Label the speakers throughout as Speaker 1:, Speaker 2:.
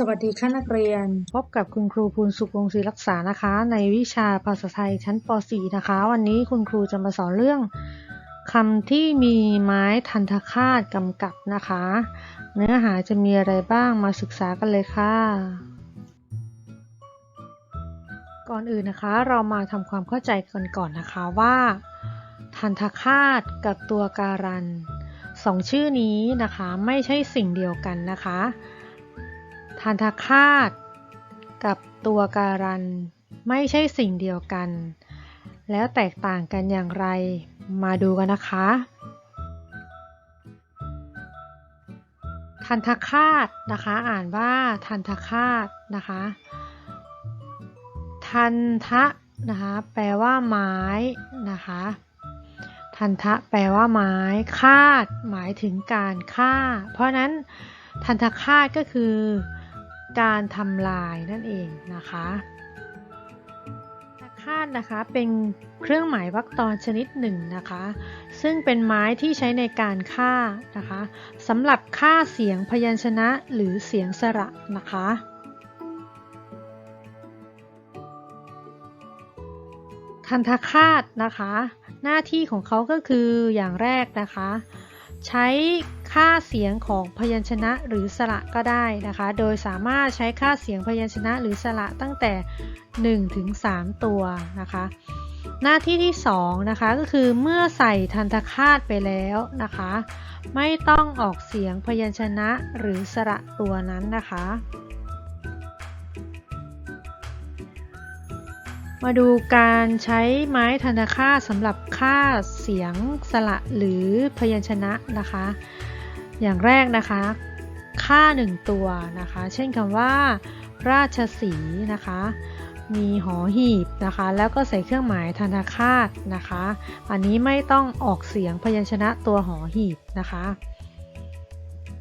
Speaker 1: สวัสดีค่ะนักเรียน
Speaker 2: พบกับคุณครูภูลสุขวงศรีรักษานะคะ ในวิชาภาษาไทยชั้นป .4 นะคะ วันนี้คุณครูจะมาสอนเรื่องคำที่มีไม้ทันทคาตกำกับนะคะ เนื้อหาจะมีอะไรบ้างมาศึกษากันเลยค่ะ ก่อนอื่นนะคะเรามาทำความเข้าใจกันก่อนนะคะว่า ทันทคาตกับตัวการันสองชื่อนี้นะคะไม่ใช่สิ่งเดียวกันนะคะ ทันทคาต กับตัวการัน ไม่ใช่สิ่งเดียวกัน แล้วแตกต่างกันอย่างไร มาดูกันนะคะ ทันทคาตนะคะ อ่านว่าทันทคาตนะคะ ทันทะนะคะ แปลว่าไม้นะคะทันทะแปลว่าไม้คาด หมายถึงการฆ่า เพราะนั้นทันทคาตก็คือ การทำลายนั่นเองนะคะคาดนะคะเป็นเครื่องหมายวรรคตอนชนิดหนึ่งนะคะ ซึ่งเป็นไม้ที่ใช้ในการฆ่านะคะสำหรับฆ่าเสียงพยัญชนะหรือเสียงสระนะคะทันทคาตนะคะ หน้าที่ของเขาก็คืออย่างแรกนะคะ ใช้ ค่าเสียงของพยัญชนะหรือสระก็ได้นะคะ โดยสามารถใช้ค่าเสียงพยัญชนะหรือสระตั้งแต่1ถึง3ตัวนะคะ หน้าที่ที่2นะคะก็คือเมื่อใส่ทันตคาตไปแล้วนะคะ ไม่ต้องออกเสียงพยัญชนะหรือสระตัวนั้นนะคะมาดูการใช้ไม้ทันตคาสำหรับค่าเสียงสระหรือพยัญชนะนะคะ อย่างแรกนะคะ ค่าหนึ่งตัวนะคะ เช่นคำว่า ราชสีนะคะ มีหอหีบนะคะ แล้วก็ใส่เครื่องหมายธนาคาตนะคะ อันนี้ไม่ต้องออกเสียงพยัญชนะตัวหอหีบนะคะ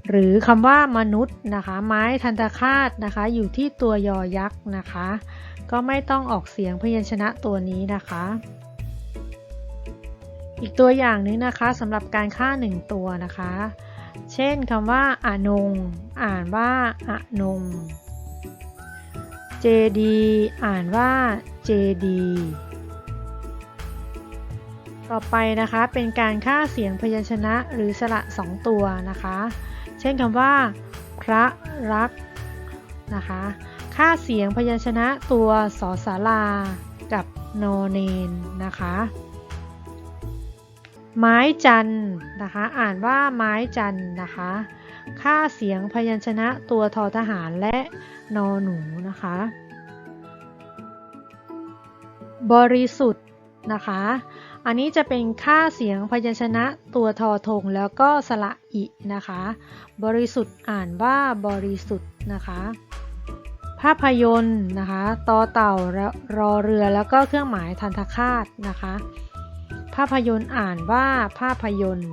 Speaker 2: หรือคำว่ามนุษย์นะคะ ไม้ทันตคาตนะคะ อยู่ที่ตัวยอยักษ์นะคะ ก็ไม่ต้องออกเสียงพยัญชนะตัวนี้นะคะ อีกตัวอย่างนึงนะคะสำหรับการค่าหนึ่งตัวนะคะ เช่นคำว่าอนง อ่านว่าอนง เจดี อ่านว่าเจดี ต่อไปนะคะเป็นการค่าเสียงพยัญชนะหรือสระสองตัวนะคะ เช่นคำว่า พระรักนะคะ ค่าเสียงพยัญชนะตัวสอสารากับโนเนนนะคะ ไม้จันนะคะ อ่านว่าไม้จันนะคะ ค่าเสียงพยัญชนะตัวทอทหารและนอหนูนะคะ บริสุทธิ์นะคะ อันนี้จะเป็นค่าเสียงพยัญชนะตัวทอทงแล้วก็สระอินะคะ บริสุทธิ์อ่านว่าบริสุทธิ์นะคะ ภาพยนตร์นะคะต่อเต่ารอเรือแล้วก็เครื่องหมายทันทคาตนะคะ ภาพยนตร์อ่านว่าภาพยนตร์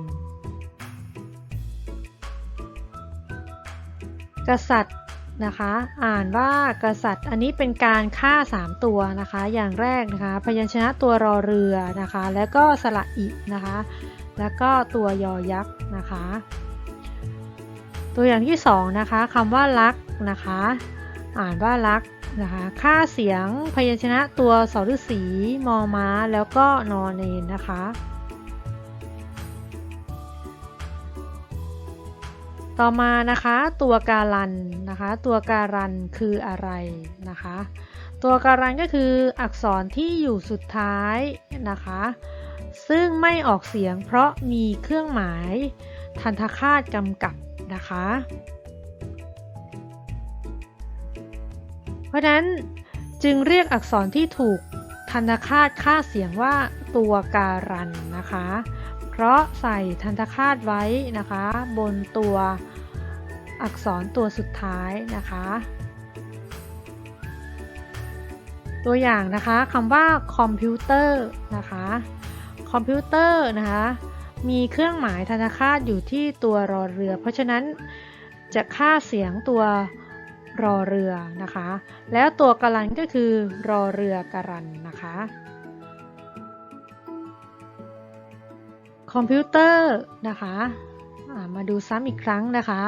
Speaker 2: กษัตริย์นะคะ อ่านว่ากษัตริย์ อันนี้เป็นการฆ่า 3 ตัวนะคะ อย่างแรกนะคะ พยัญชนะตัวรอเรือนะคะ แล้วก็สระอินะคะ แล้วก็ตัวยอยักษ์นะคะ ตัวอย่างที่2นะคะคำว่าลักนะคะ อ่านว่าลัก นะคะ ค่าเสียงพยัญชนะตัวสฤษีมอม้า แล้วก็นอนเนนนะคะต่อมานะคะตัวการันนะคะตัวการันคืออะไรนะคะ ตัวการันก็คืออักษรที่อยู่สุดท้ายนะคะ ซึ่งไม่ออกเสียงเพราะมีเครื่องหมายทันทคาตกำกับนะคะ ราะนั้นจึงเรียกอักษรที่ถูกทันตคาตค่าเสียงว่าตัวการันนะคะ เพราะใส่ทันตคาตไว้นะคะ บนตัวอักษรตัวสุดท้ายนะคะ ตัวอย่างนะคะคำว่าคอมพิวเตอร์นะคะคอมพิวเตอร์นะคะมีเครื่องหมายทันตคาตอยู่ที่ตัวรอเรือ เพราะฉะนั้นจะค่าเสียงตัว รอเรือนะคะ แล้วตัวกรันก็คือรอเรือกรันนะคะ คอมพิวเตอร์นะคะมาดูซ้ำอีกครั้งนะคะ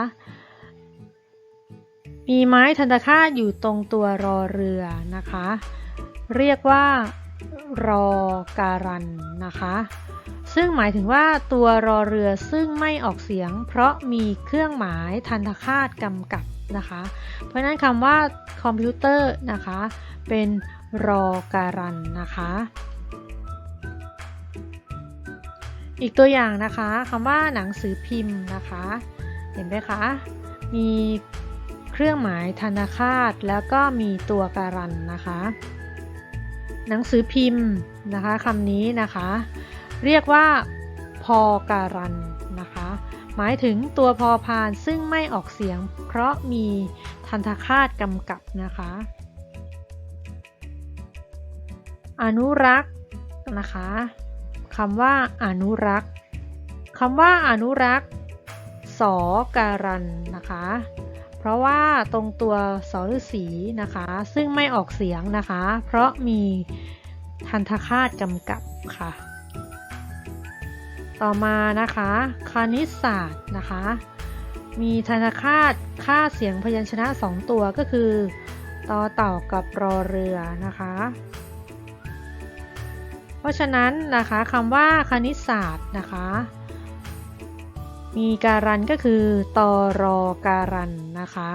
Speaker 2: มีไม้ทันตคาตอยู่ตรงตัวรอเรือนะคะ เรียกว่ารอการันนะคะ ซึ่งหมายถึงว่าตัวรอเรือซึ่งไม่ออกเสียง เพราะมีเครื่องหมายทันตคาตกำกับ นะคะ เพราะนั้นคำว่าคอมพิวเตอร์นะคะ เป็นรอการันนะคะ อีกตัวอย่างนะคะคำว่าหนังสือพิมพ์นะคะ เห็นไหมคะ มีเครื่องหมายธนาคาตแล้วก็มีตัวการันนะคะ หนังสือพิมพ์นะคะคำนี้นะคะ เรียกว่าพอการัน หมายถึงตัวพอพานซึ่งไม่ออกเสียง เพราะมีทันตคาตกำกับนะคะ อนุรักษ์นะคะคำว่าอนุรักษ์คำว่าอนุรักษ์สอการันนะคะ เพราะว่าตรงตัวสอฤษีนะคะ ซึ่งไม่ออกเสียงนะคะ เพราะมีทันทคาตกำกับค่ะ ต่อมานะคะ คณิตศาสตร์นะคะ มีทันทคาตค่าเสียงพยัญชนะ 2 ตัวก็คือต่อเต่ากับรอเรือนะคะ เพราะฉะนั้นนะคะคำว่าคณิตศาสตร์นะคะ มีการันก็คือตอรอการันนะคะ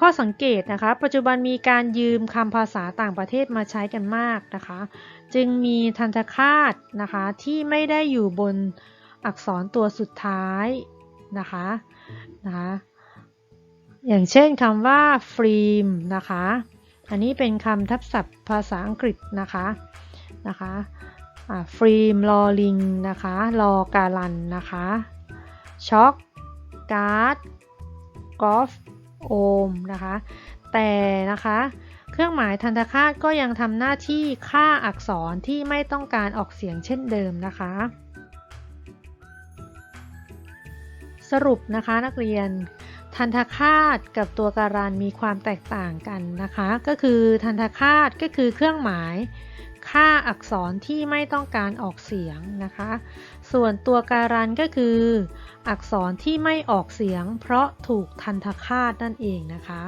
Speaker 2: ข้อสังเกตนะคะ ปัจจุบันมีการยืมคำภาษาต่างประเทศมาใช้กันมากนะคะ จึงมีทันตคาตนะคะที่ไม่ได้อยู่บนอักษรตัวสุดท้ายนะคะนะคะอย่างเช่นคำว่าฟิล์มนะคะ อันนี้เป็นคำทับศัพท์ภาษาอังกฤษนะคะนะคะฟิล์มลอลิงนะคะลอการันนะคะช็อกการ์ดกอล์ฟ โอมนะคะ แต่นะคะ เครื่องหมายทันตคาตก็ยังทำหน้าที่ค่าอักษรที่ไม่ต้องการออกเสียงเช่นเดิมนะคะ สรุปนะคะนักเรียนทันตคาตกับตัวการันมีความแตกต่างกันนะคะ ก็คือทันตคาตก็คือเครื่องหมาย ค่าอักษรที่ไม่ต้องการออกเสียงนะคะ ส่วนตัวการันก็คือ อักษรที่ไม่ออกเสียงเพราะถูกทันทคาตนั่นเองนะคะ